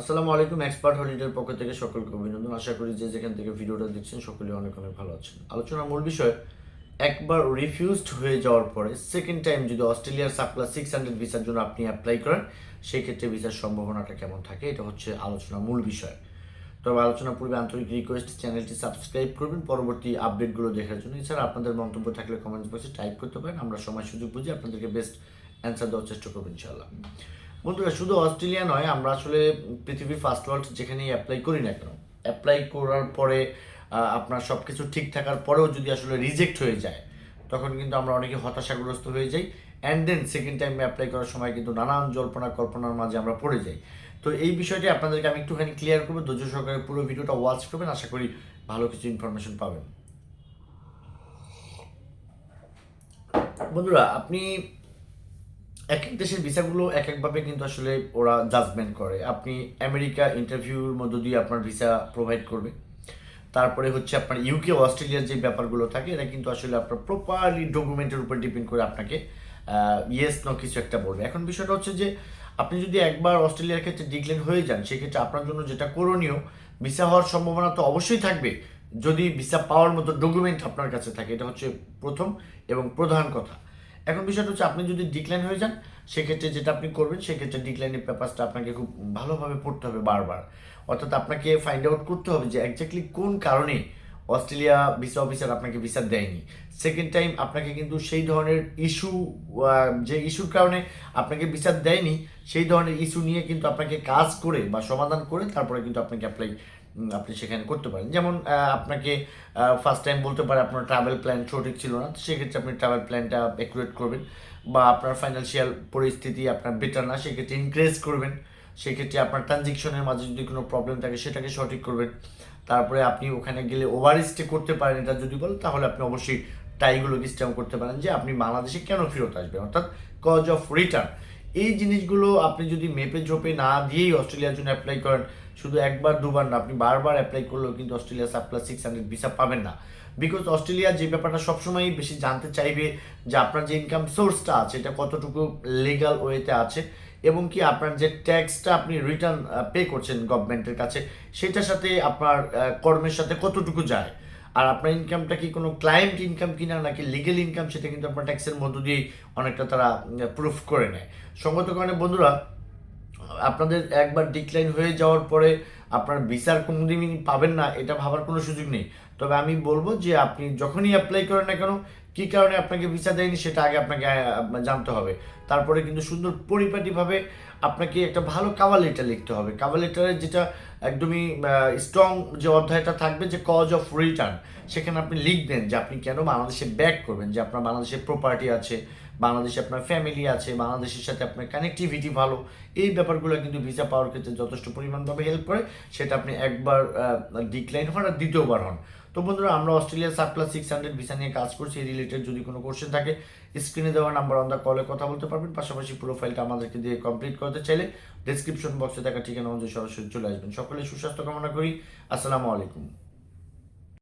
আসসালামু আলাইকুম এক্সপার্ট হলিডের পক্ষ থেকে সকলকে অভিনন্দন। আশা করি যে যেখান থেকে ভিডিওটা দেখছেন, সকলে অনেক অনেক ভালো আছেন। আলোচনার মূল বিষয়, একবার রিফিউজড হয়ে যাওয়ার পরে সেকেন্ড টাইম যদি অস্ট্রেলিয়ার সাপ্লাস সিক্স হান্ড্রেড ভিসার জন্য আপনি অ্যাপ্লাই করেন সেই ক্ষেত্রে ভিসার সম্ভাবনাটা কেমন থাকে, এটা হচ্ছে আলোচনার মূল বিষয়। তবে আলোচনা পূর্বে আন্তরিক রিকোয়েস্ট চ্যানেলটি সাবস্ক্রাইব করবেন, পরবর্তী আপডেটগুলো দেখার জন্য। এছাড়া আপনাদের মন্তব্য থাকলে কমেন্টস বক্সে টাইপ করতে পারেন, আমরা সময় সুযোগ বুঝে আপনাদেরকে বেস্ট অ্যান্সার দেওয়ার চেষ্টা করব ইনশাল্লাহ বন্ধুরা, শুধু অস্ট্রেলিয়া নয়, আমরা আসলে পৃথিবীর ফার্স্ট ওয়ার্ল্ড যেখানেই অ্যাপ্লাই করি না কেন অ্যাপ্লাই করার পরে আপনার সব কিছু ঠিক থাকার পরেও যদি আসলে রিজেক্ট হয়ে যায়, তখন কিন্তু আমরা অনেকে হতাশাগ্রস্ত হয়ে যাই and then second time apply করার সময় কিন্তু নানান জল্পনা কল্পনার মাঝে আমরা পড়ে যাই। তো এই বিষয়টি আপনাদেরকে আমি একটুখানি ক্লিয়ার করব, ধৈর্য সহকারে পুরো ভিডিওটা ওয়াচ করবেন, আশা করি ভালো কিছু ইনফরমেশন পাবেন। বন্ধুরা, আপনি এক এক দেশের ভিসাগুলো এক একভাবে কিন্তু আসলে ওরা জাজমেন্ট করে। আপনি আমেরিকা ইন্টারভিউর মধ্য দিয়ে আপনার ভিসা প্রোভাইড করবে। তারপরে হচ্ছে আপনার ইউকে অস্ট্রেলিয়ার যে ব্যাপারগুলো থাকে এটা কিন্তু আসলে আপনার প্রপারলি ডকুমেন্টের উপর ডিপেন্ড করে আপনাকে ইয়েস ন কিছু একটা বলবে। এখন বিষয়টা হচ্ছে যে, আপনি যদি একবার অস্ট্রেলিয়ার ক্ষেত্রে ডিক্লেন হয়ে যান, সেক্ষেত্রে আপনার জন্য যেটা করণীয় ভিসা হওয়ার সম্ভাবনা তো অবশ্যই থাকবে। যদি ভিসা পাওয়ার মতো ডকুমেন্ট আপনার কাছে থাকে, এটা হচ্ছে প্রথম এবং প্রধান কথা। এখন বিষয়টা হচ্ছে আপনি যদি ডিক্লাইন হয়ে যান, সেক্ষেত্রে যেটা আপনি করবেন, সেক্ষেত্রে ডিক্লাইনের পেপারসটা আপনাকে খুব ভালোভাবে পড়তে হবে বারবার। অর্থাৎ আপনাকে ফাইন্ড আউট করতে হবে যে একজাক্টলি কোন কারণে অস্ট্রেলিয়া ভিসা অফিসার আপনাকে ভিসা দেয়নি। সেকেন্ড টাইম আপনাকে কিন্তু সেই ধরনের ইস্যু যে ইস্যুর কারণে আপনাকে ভিসা দেয়নি, সেই ধরনের ইস্যু নিয়ে কিন্তু আপনাকে কাজ করে বা সমাধান করে তারপরে কিন্তু আপনাকে অ্যাপ্লাই আপনি সেখানে করতে পারেন। যেমন আপনাকে ফার্স্ট টাইম বলতে পারে আপনার ট্রাভেল প্ল্যান সঠিক ছিল না সেক্ষেত্রে আপনি ট্রাভেল প্ল্যানটা অ্যাকুরেট করবেন বা আপনার ফাইন্যান্সিয়াল পরিস্থিতি আপনার বেটার না, সেক্ষেত্রে ইনক্রিজ করবেন। সেক্ষেত্রে আপনার ট্রানজেকশনের মাঝে যদি কোনো প্রবলেম থাকে, সেটাকে সঠিক করবেন। তারপরে আপনি ওখানে গেলে ওভার স্টে করতে পারেন এটা যদি বলেন, তাহলে আপনি অবশ্যই টাইগুলো স্ট্যাম্প করতে পারেন যে আপনি বাংলাদেশে কেন ফেরত আসবেন? অর্থাৎ কজ অফ রিটার্ন এই জিনিসগুলো আপনি যদি মেপে ঝোপে না দিয়েই অস্ট্রেলিয়ার জন্য অ্যাপ্লাই করেন, শুধু একবার, দুবার না, আপনি বারবার অ্যাপ্লাই করলেও কিন্তু Australia subclass six hundred visa পাবেন না। বিকজ অস্ট্রেলিয়া যে ব্যাপারটা সবসময়ই বেশি জানতে চাইবে যে আপনার যে ইনকাম সোর্সটা আছে, এটা কতটুকু লিগাল ওয়েতে আছে এবং কি আপনার যে ট্যাক্সটা আপনি রিটার্ন পে করছেন গভর্নমেন্টের কাছে, সেটার সাথে আপনার কর্মের সাথে কতটুকু যায়। আর আপনার ইনকামটা কি কোনো ক্লায়েন্ট ইনকাম কিনা নাকি লিগেল ইনকাম সেটা কিন্তু আপনার ট্যাক্সের মধ্য দিয়েই অনেকটা তারা প্রুফ করে নেয়। সঙ্গত কারণে বন্ধুরা, আপনাদের একবার ডিক্লাইন হয়ে যাওয়ার পরে আপনার ভিসার কোনোদিনই পাবেন না, এটা ভাবার কোনো সুযোগ নেই। তবে আমি বলব যে আপনি যখনই অ্যাপ্লাই করেন না কেন, কী কারণে আপনাকে ভিসা দেয়নি সেটা আগে আপনাকে জানতে হবে। তারপরে কিন্তু সুন্দর পরিপাটিভাবে আপনাকে একটা ভালো কাভার লেটার লিখতে হবে। কাভার লেটারের যেটা একদমই স্ট্রং যে অধ্যায়টা থাকবে যে কজ অফ রিটার্ন সেখানে আপনি লিখবেন যে আপনি কেন বাংলাদেশে ব্যাক করবেন, যে আপনার বাংলাদেশে প্রপার্টি আছে, বাংলাদেশে আপনার ফ্যামিলি আছে, বাংলাদেশের সাথে আপনার কানেক্টিভিটি ভালো। এই ব্যাপারগুলো কিন্তু ভিসা পাওয়ার ক্ষেত্রে যথেষ্ট পরিমাণভাবে হেল্প করে। সেটা আপনি একবার ডিক্লাইন হন আর দ্বিতীয়বার হন। তো বন্ধুরা, আমরা অস্ট্রেলিয়া সাত প্লাস সিক্স হান্ড্রেড ভিসা নিয়ে কাজ করছি। এই রিলেটেড যদি কোনো কোশ্চেন থাকে স্ক্রিনে দেওয়া নাম্বার অন দ্য কলে কথা বলতে পারবেন। পাশাপাশি প্রোফাইলটা আমাদেরকে দিয়ে কমপ্লিট করতে চাইলে ডিসক্রিপশন বক্সে থাকা ঠিকানা অনুযায়ী সরাসরি চলে আসবেন। সকলে সুস্বাস্থ্য কামনা করি। আসসালামু আলাইকুম।